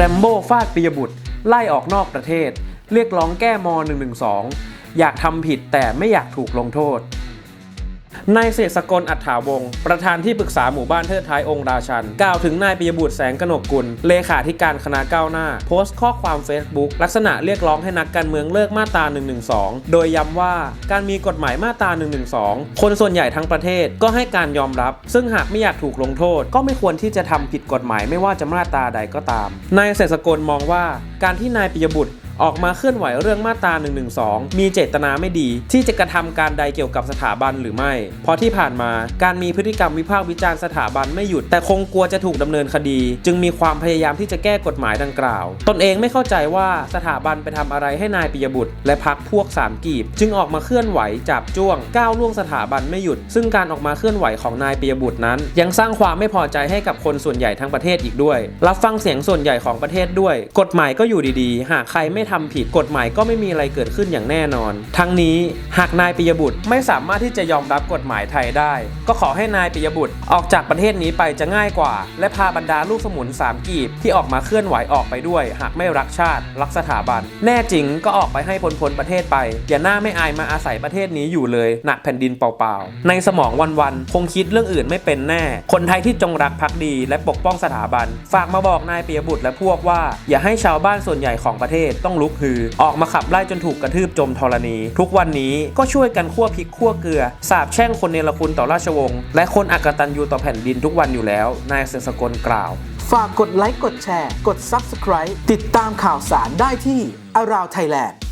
แรมโบ้ฟาดปิยบุตร ไล่ออกนอกประเทศ เรียกร้องแก้ม .112 อยากทำผิดแต่ไม่อยากถูกลงโทษ นายเสกสกลอัฏฐาวงศ์ประธานที่ปรึกษาหมู่บ้านเทิดท้ายองค์ราชัน กล่าวถึงนายปิยบุตรแสงกนกกุล เลขาธิการคณะก้าวหน้า โพสต์ข้อความ Facebook ลักษณะเรียกร้องให้นักการเมืองเลิกมาตรา 112 โดยย้ำว่าการมีกฎหมายมาตรา 112 คนส่วนใหญ่ทั้งประเทศก็ให้การยอมรับ ซึ่งหากไม่อยากถูกลงโทษ ก็ไม่ควรที่จะทำผิดกฎหมายไม่ว่าจะมาตราใดก็ตามนายเสกสกลมองว่าการที่นายปิยบุตรออกมาเคลื่อนไหวเรื่องมาตรา 112 มีเจตนาไม่ดี ที่จะกระทำการใดเกี่ยวกับสถาบันหรือไม่ เพราะที่ผ่านมาการมีพฤติกรรมวิพากษ์วิจารณ์สถาบันไม่หยุด แต่คงกลัวจะถูกดำเนินคดี จึงมีความพยายามที่จะแก้กฎหมายดังกล่าว ตนเองไม่เข้าใจว่าสถาบันไปทำอะไรให้นายปิยบุตร และพักพวกสามกีบ จึงออกมาเคลื่อนไหวจับจ้วงก้าวล่วงสถาบันไม่หยุด ซึ่งการออกมาเคลื่อนไหวของนายปิยบุตรนั้น ยังสร้างความไม่พอใจให้กับคนส่วนใหญ่ทั้งประเทศอีกด้วย รับฟังเสียงส่วนใหญ่ของประเทศด้วย กฎหมายก็อยู่ดีๆ หากใครไม่ทำผิดกฎหมายก็ไม่มีอะไรเกิดขึ้นอย่างแน่นอน ทั้งนี้หากนายปิยบุตรไม่สามารถที่จะยอมรับกฎหมายไทยได้ ก็ขอให้นายปิยบุตรออกจากประเทศนี้ไปจะง่ายกว่า และพาบรรดาลูกสมุนสามกีบที่ออกมาเคลื่อนไหวออกไปด้วย หากไม่รักชาติ รักสถาบัน แน่จริงก็ออกไปให้พ้นพ้นประเทศไป อย่าหน้าไม่อายมาอาศัยประเทศนี้อยู่เลย หนักแผ่นดินเปล่าๆ ในสมองวันๆคงคิดเรื่องอื่นไม่เป็นแน่ คนไทยที่จงรักภักดี และปกป้องสถาบัน ฝากมาบอกนายปิยบุตรและพวกว่า อย่าให้ชาวบ้านส่วนใหญ่ของประเทศต้องลุกฮือ ออกมาขับไล่จนถูกกระทืบจมธรณี ทุกวันนี้ก็ช่วยกันขั้วพริกขั้วเกลือ สาบแช่งคนเนรคุณต่อราชวงศ์และคนอักตันยูต่อแผ่นดินทุกวันอยู่แล้ว นายเสกสกลกล่าว ฝากกดไลค์กดแชร์ กด Subscribe ติดตามข่าวสารได้ที่ Around Thailand